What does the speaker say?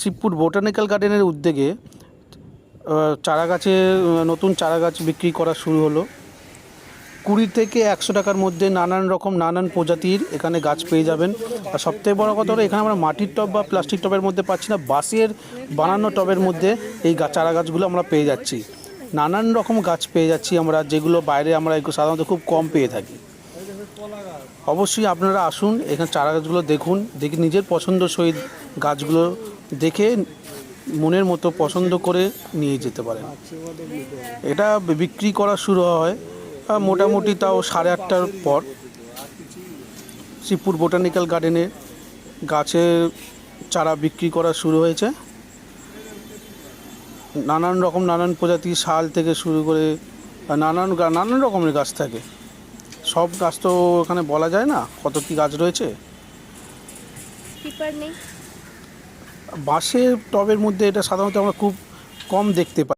Shibpur botanical গার্ডেনের উদ্যোগে চারা গাছে নতুন চারা গাছ বিক্রি করা শুরু হলো। কুড়ি থেকে একশো টাকার মধ্যে নানান রকম নানান প্রজাতির এখানে গাছ পেয়ে যাবেন। আর সবথেকে বড় কথা হলো, এখানে আমরা মাটির টব বা প্লাস্টিক টবের মধ্যে পাচ্ছি না, বাঁশের বানানো টবের মধ্যে এই চারা গাছগুলো আমরা পেয়ে যাচ্ছি। নানান রকম গাছ পেয়ে যাচ্ছি আমরা, যেগুলো বাইরে আমরা সাধারণত খুব কম পেয়ে থাকি। অবশ্যই আপনারা আসুন, এখানে চারা গাছগুলো দেখুন, দেখে নিজের পছন্দ সহিত গাছগুলো দেখে মনের মতো পছন্দ করে নিয়ে যেতে পারেন। এটা বিক্রি করা শুরু হয় মোটামুটি তাও সাড়ে আটটার পর। শ্রীপুর বোটানিক্যাল গার্ডেনে গাছের চারা বিক্রি করা শুরু হয়েছে। নানান রকম নানান প্রজাতির শাল থেকে শুরু করে নানান নানান রকমের গাছ থাকে। সব গাছ তো এখানে বলা যায় না কত কি গাছ রয়েছে। বাঁশের টবের মধ্যে এটা সাধারণত আমরা খুব কম দেখতে পাই।